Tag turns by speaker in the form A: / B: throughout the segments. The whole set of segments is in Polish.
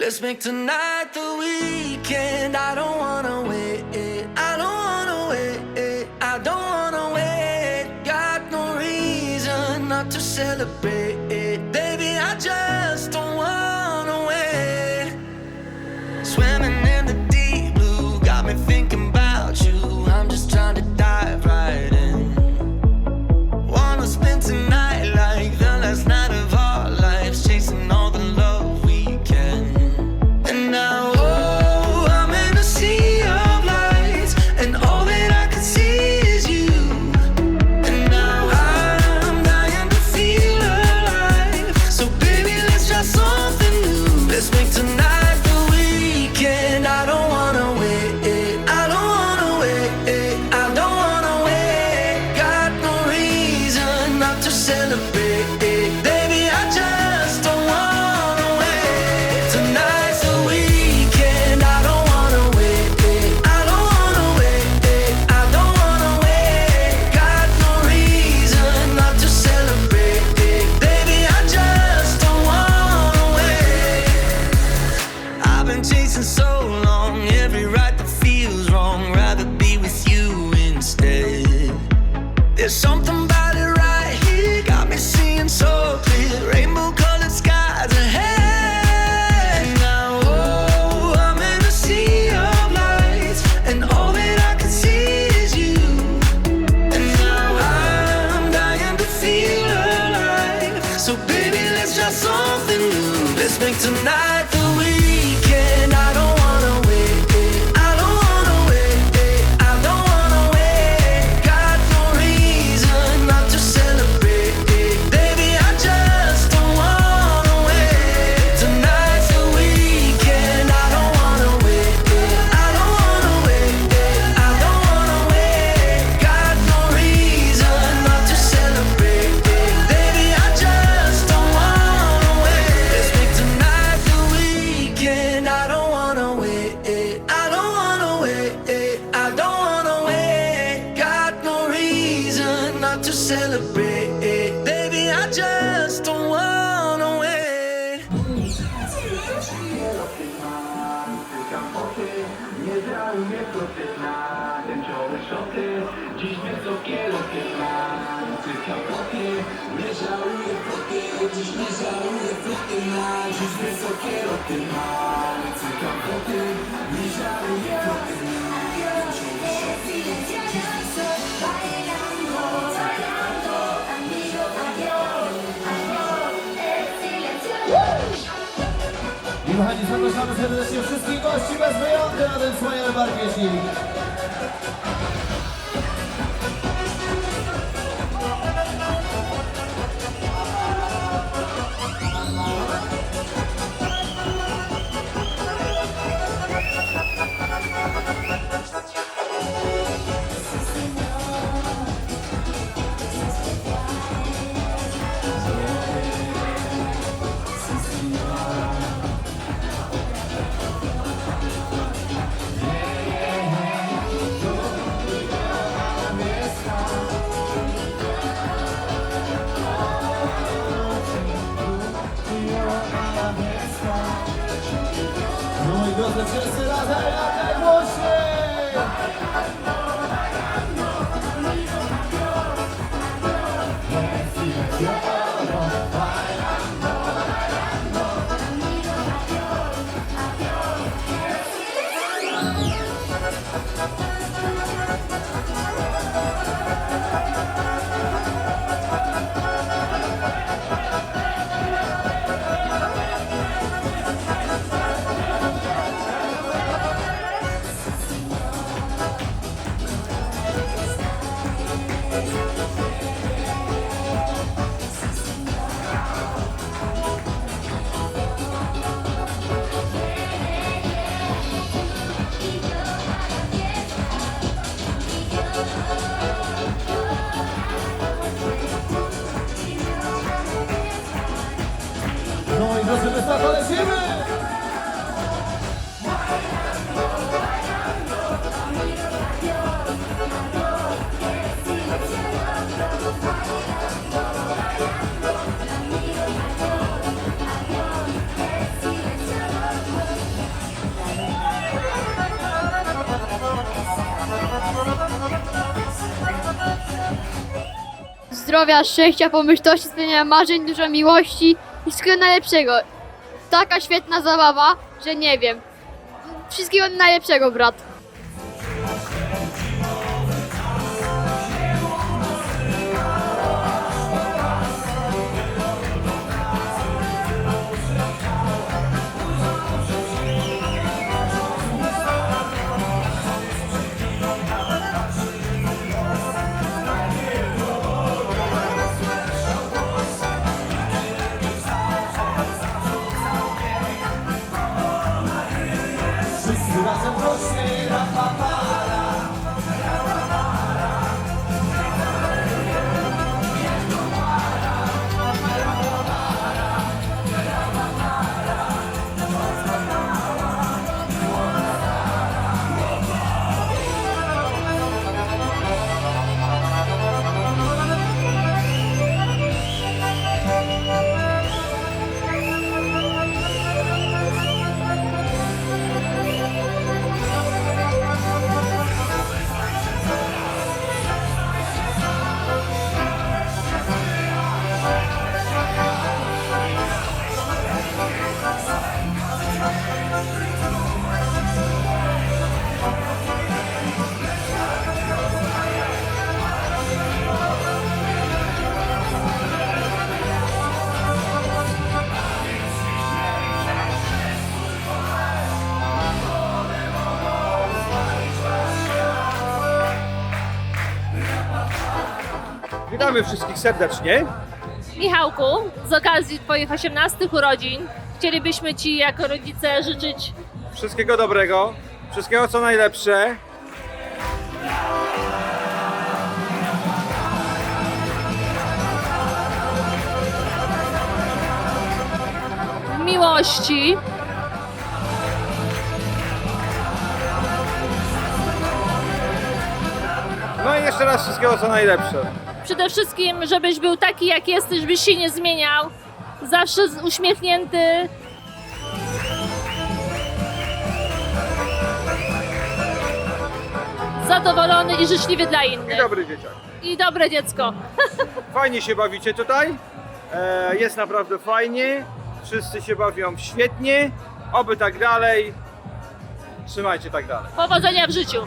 A: Let's make tonight the weekend. I don't wanna wait. I don't wanna wait. I don't wanna wait. Got no reason not to celebrate. celebrate. Baby, I just don't wanna wait.
B: Nie brały mnie koty na tęczowe szoty Dziś nieco kierunki na tylko koty Nie żałuję koty, dziś nie żałuję koty na Dziś nieco kierunki na tylko
C: koty kochani, zapraszamy serdecznie wszystkich gości bez wyjątku na ten wspaniały barwieżnik.
D: zdrowia, szczęścia, pomyślności, spełnienia marzeń, dużo miłości i wszystkiego najlepszego. Taka świetna zabawa, że nie wiem. Wszystkiego najlepszego, brat.
E: Witamy wszystkich serdecznie.
F: Michałku, z okazji Twoich 18 urodzin chcielibyśmy Ci jako rodzice życzyć
E: Wszystkiego dobrego, wszystkiego co najlepsze.
F: miłości,
E: No i jeszcze raz wszystkiego co najlepsze.
F: Przede wszystkim, żebyś był taki jak jesteś, byś się nie zmieniał, zawsze uśmiechnięty, zadowolony i życzliwy dla
E: I
F: innych.
E: dobry dzieciak.
F: I dobre dziecko.
E: Fajnie się bawicie tutaj. E, jest naprawdę fajnie. Wszyscy się bawią świetnie. Oby tak dalej. Trzymajcie tak dalej.
F: Powodzenia w życiu.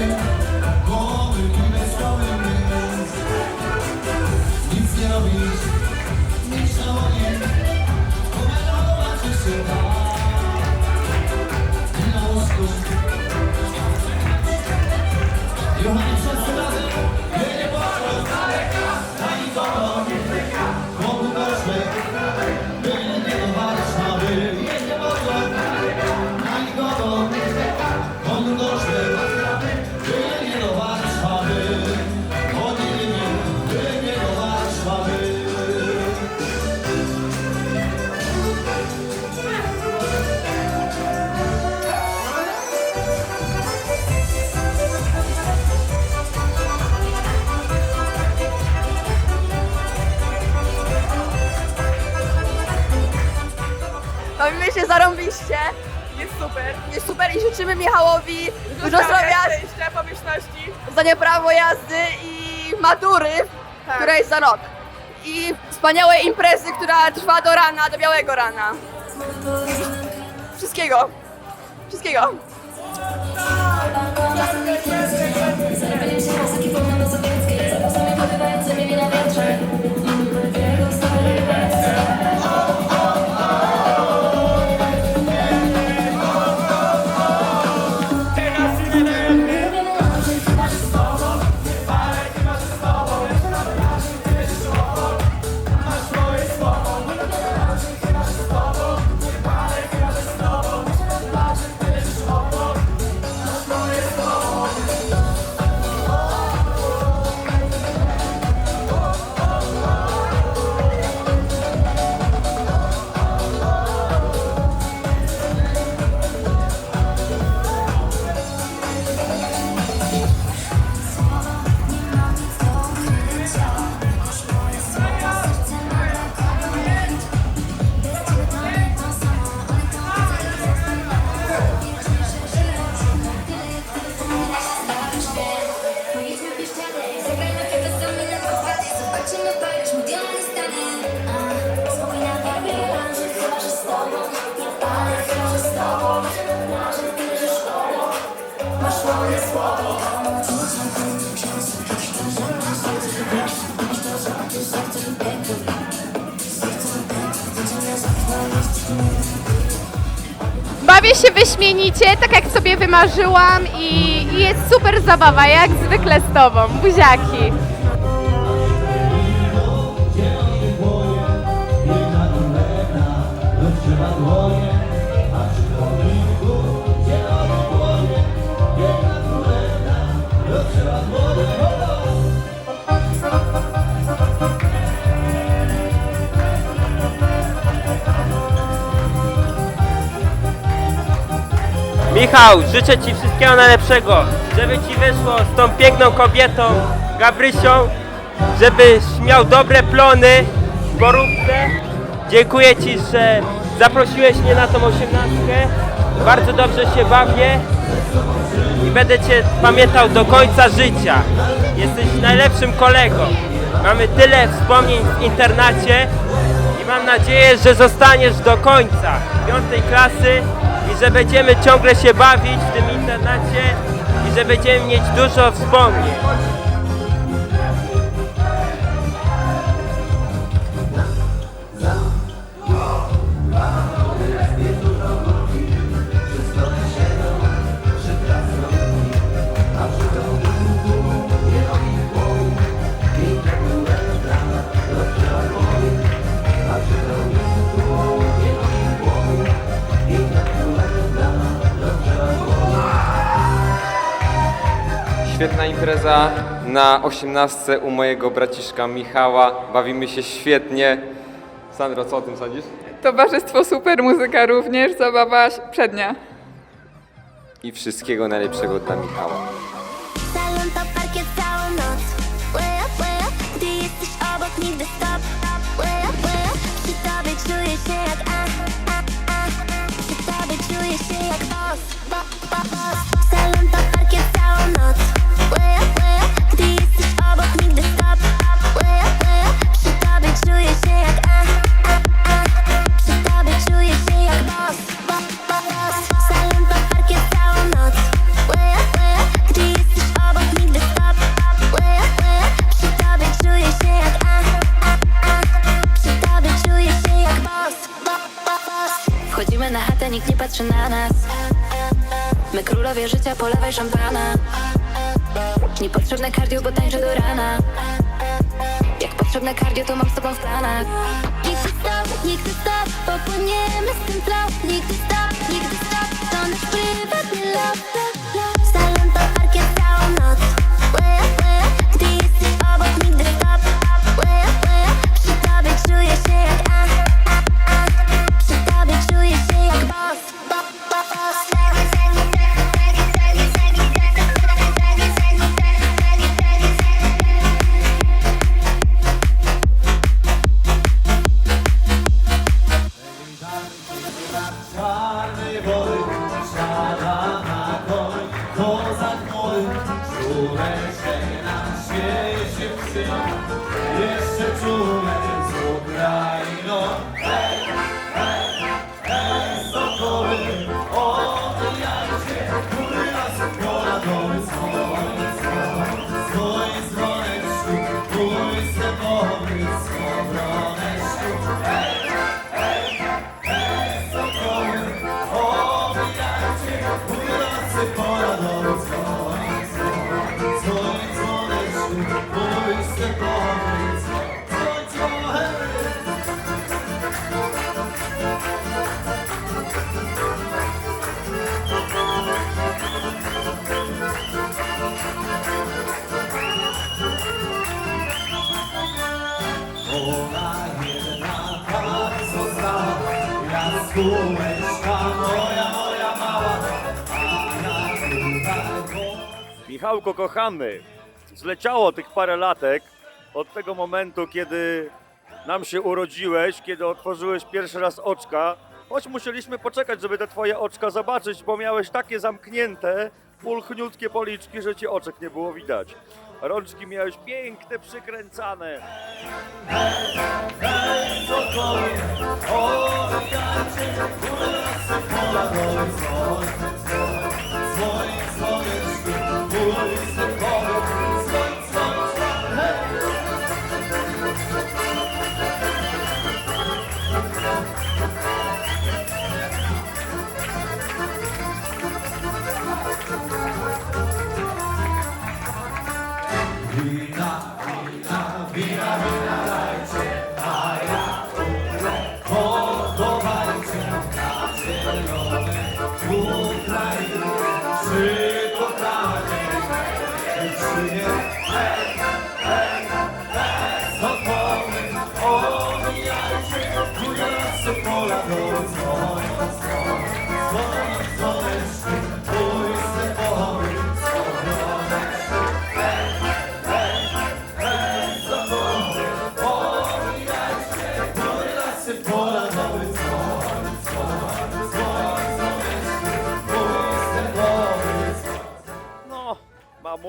C: Nic nie
G: życzymy Michałowi dużo zdrowia,
H: szczęścia, pomyślności.
G: zdania prawo jazdy i matury,
H: Tak.
G: która jest za rok. I wspaniałej imprezy, która trwa do rana, do białego rana. Wszystkiego. Wszystkiego.
E: Się wyśmienicie, tak jak sobie wymarzyłam i, i jest super zabawa, jak zwykle z Tobą. Buziaki.
I: Michał, życzę Ci wszystkiego najlepszego, żeby Ci wyszło z tą piękną kobietą, Gabrysią, żebyś miał dobre plony w. Dziękuję Ci, że zaprosiłeś mnie na tą osiemnastkę. Bardzo dobrze się bawię i będę Cię pamiętał do końca życia. Jesteś najlepszym kolegą. Mamy tyle wspomnień w internacie i mam nadzieję, że zostaniesz do końca piątej klasy i że będziemy ciągle się bawić w tym internacie i że będziemy mieć dużo wspomnień.
J: Świetna impreza na 18 u mojego braciszka Michała. Bawimy się świetnie. Sandro, co o tym sądzisz?
K: Towarzystwo super, muzyka również, zabawa przednia.
J: I wszystkiego najlepszego dla Michała.
G: Salon to parkiet całą noc Way up, way up Gdy jesteś obok nigdy stop
L: Niepotrzebne cardio, bo tańczę do rana. Jak potrzebne cardio, to mam z tobą w planach.
G: Nigdy stop, nigdy stop Popłyniemy z tym flow Nigdy stop, nigdy stop To nasz prywatny love, love, love Salon to parkiet całą noc
C: Nam śmieje się psy Jeszcze czule z Ukrainą Ona jedna tak została Jaskółeczka moja, moja mała A ja tutaj
M: Michałko, kochany, zleciało tych parę latek od tego momentu, kiedy nam się urodziłeś, kiedy otworzyłeś pierwszy raz oczka. Choć musieliśmy poczekać, żeby te twoje oczka zobaczyć, bo miałeś takie zamknięte, pulchniutkie policzki, że ci oczek nie było widać. Rączki miałeś piękne, przykręcane.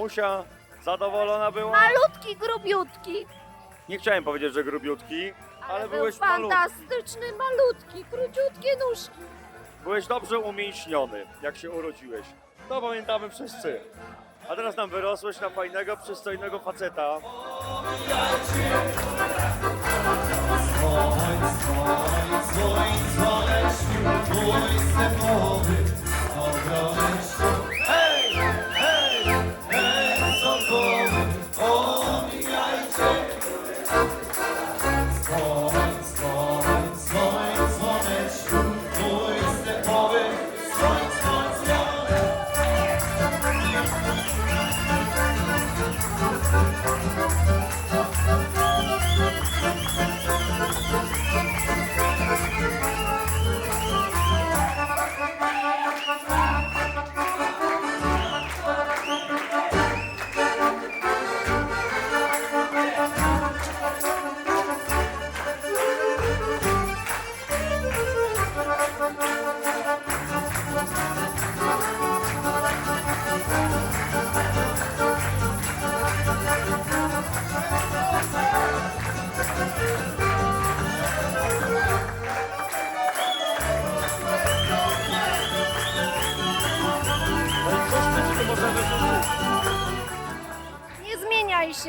M: Mamusia zadowolona była.
N: Malutki, grubiutki.
M: Nie chciałem powiedzieć, że grubiutki, ale,
N: był
M: byłeś malutki.
N: fantastyczny, malutki, króciutkie nóżki.
M: Byłeś dobrze umięśniony, jak się urodziłeś. To pamiętamy wszyscy. A teraz nam wyrosłeś na fajnego, przystojnego faceta.
C: Dzwoń, dzwoneczku, mój stepowy, ogromeczku. Hej,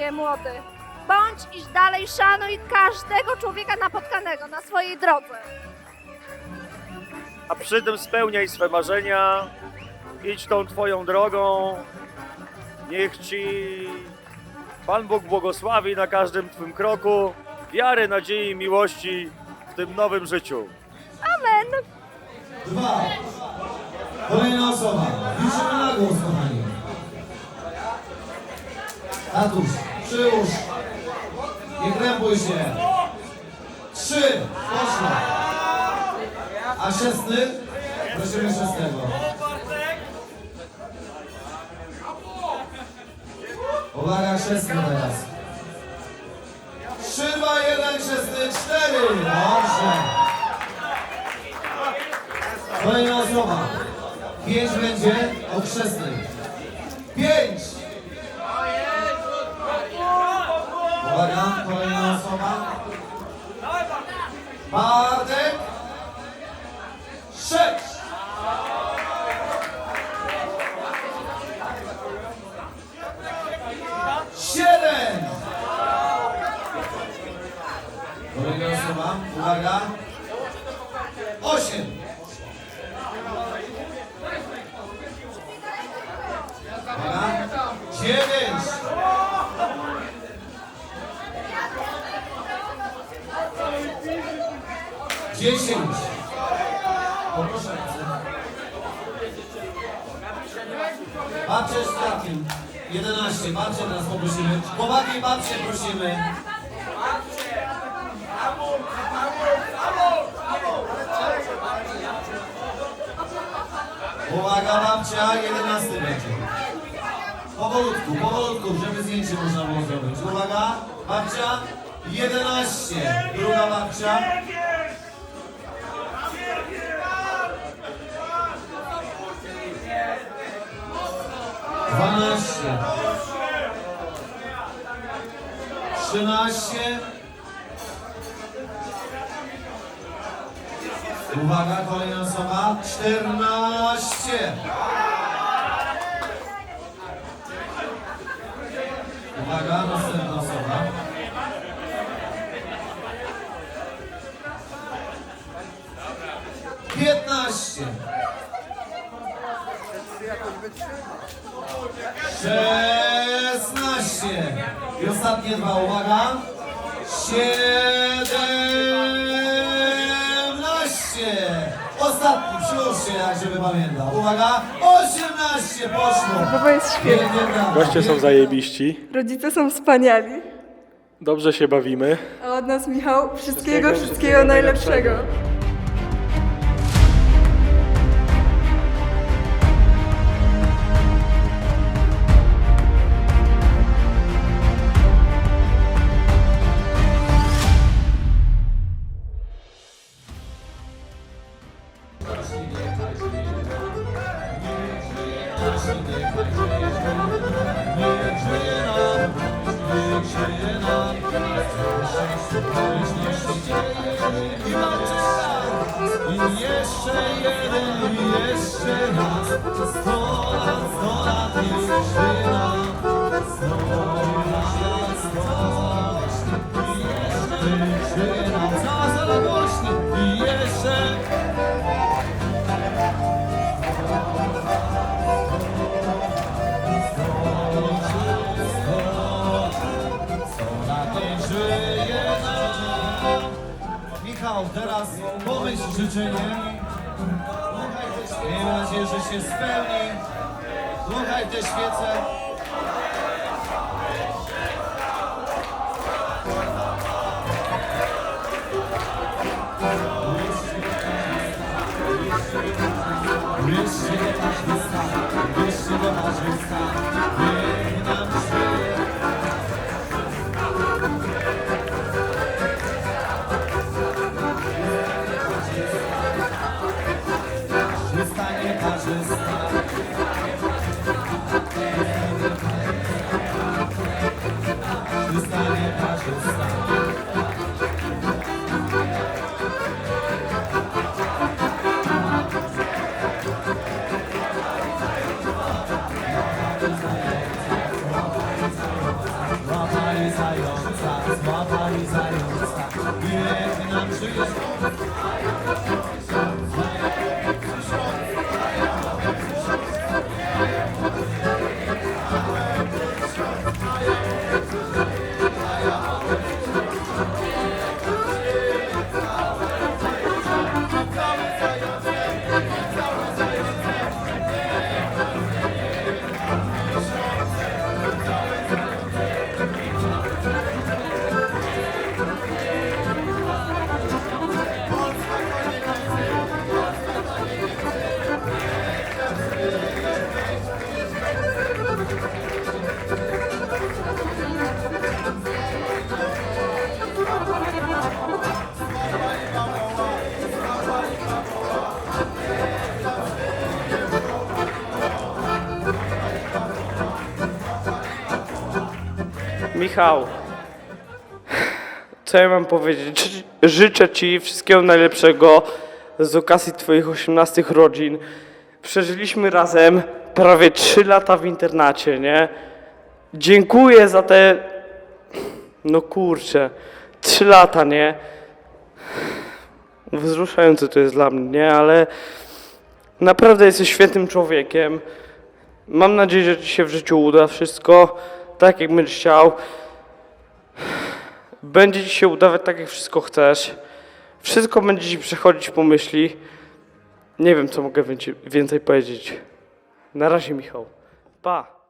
N: się, młody. Bądź iść dalej, szanuj każdego człowieka napotkanego na swojej drodze.
M: A przy tym spełniaj swe marzenia, idź tą twoją drogą. Niech ci Pan Bóg błogosławi na każdym twym kroku, wiary, nadziei i miłości w tym nowym życiu.
N: Amen.
C: Dwa. Kolejna osoba. Liczymy na głos, kochani. Tatuś, przyłóż. Nie krępuj się. Trzy. Poszło. A szesny? Prosimy szesnego. Uwaga, szesny teraz. Trzy, dwa, jeden, szesny, cztery. Dobrze. Kolejna osoba. Pięć będzie od chrzestnej. Pięć! Osoba. Bartek. Sześć! Siedem! Kolejna osoba. Uwaga. 10. Poproszę. Babcia z takim. 11. Babcia nas poprosimy. Chłopaki babcie prosimy. Uwaga babcia, 11 będzie. Powolutku, powolutku, żeby zdjęcie można było zrobić. Uwaga, babcia, 11. Druga babcia. 12 13 Uwaga, kolejna osoba. 14 Uwaga, następna osoba. Piętnaście. 16. I ostatnie dwa, uwaga. 17. Ostatni, przyłóż się, jak żeby pamiętał. Uwaga, 18 poszło.
K: Zabawa jest świetna.
C: Pięknie.
O: Goście są zajebiści.
K: Rodzice są wspaniali.
O: Dobrze się bawimy.
K: A od nas Michał wszystkiego, wszystkiego, najlepszego.
C: Michał, teraz pomyśl życzenie. Miejmy nadzieję, że się spełni. Słuchaj te świece. Jeszcze nie każdy stan, jeszcze nie każdy stan.
P: Michał, co ja mam powiedzieć? Ży- Życzę Ci wszystkiego najlepszego z okazji Twoich 18 rodzin. Przeżyliśmy razem prawie 3 lata w internacie, nie? Dziękuję za te. No kurczę, 3 lata, nie? Wzruszające to jest dla mnie, nie? Ale naprawdę jesteś świetnym człowiekiem. Mam nadzieję, że Ci się w życiu uda wszystko tak, jak będziesz chciał. Będzie Ci się udawać tak, jak wszystko chcesz. Wszystko będzie Ci przechodzić po myśli. Nie wiem, co mogę więcej- powiedzieć. Na razie, Michał. Pa!